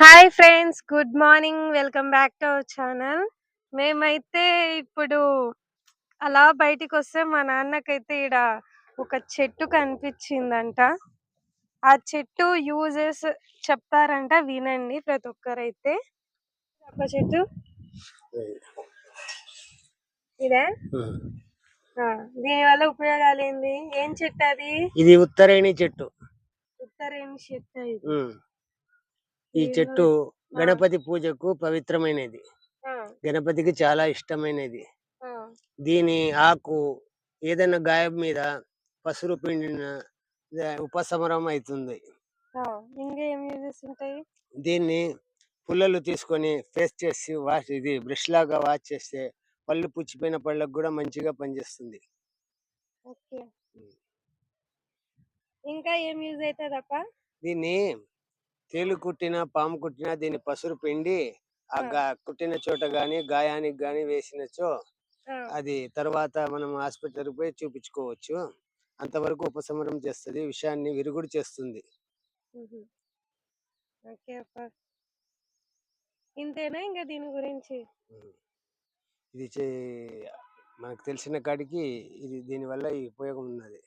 Hi friends good morning welcome back to our channel మేమైతే ఇప్పుడు అలా బయటికి వస్తే మా నాన్నకైతే ఈడ ఒక చెట్టు కనిపించిందంట. ఆ చెట్టు యూజెస్ చెప్తారంట వినండి ప్రతి ఒక్కరైతే. ఒక చెట్టు. ఇదే? ఆ, దీని వల్ల ఉపయోగాలు ఏంది? ఏం చెట్టు అది? ఇది ఉత్తరేణి చెట్టు. ఉత్తరేణి చెట్టు. ఈ చెట్టు గణపతి పూజకు పవిత్రమైనది. గణపతికి చాలా ఇష్టమైనది. దీని ఆకు ఏదైనా గాయం మీద పసురు పిండిన ఉపశమనం అవుతుంది దీన్ని పుల్లలు తీసుకొని ఫేస్ చేసి వాష్ ఇది బ్రష్ లాగా వాష్ చేస్తే పళ్ళు పుచ్చిపోయిన పళ్ళకు కూడా మంచిగా పనిచేస్తుంది. ఇంకా ఏం యూజ్ అవుతుంది దీన్ని తేలు కుట్టిన పాము కుట్టిన దీన్ని పసురు పిండి ఆ కుట్టిన చోట గాని గాయానికి గాని వేసినచో అది తర్వాత మనం హాస్పిటల్ పోయి చూపించుకోవచ్చు. అంతవరకు ఉపశమనం చేస్తుంది విషయాన్ని విరుగుడు చేస్తుంది. ఇంతేనా ఇంకా దీని గురించి? ఇది చే- మనకు తెలిసిన కాడికి ఇది దీని వల్ల ఈ ఉపయోగం ఉన్నది.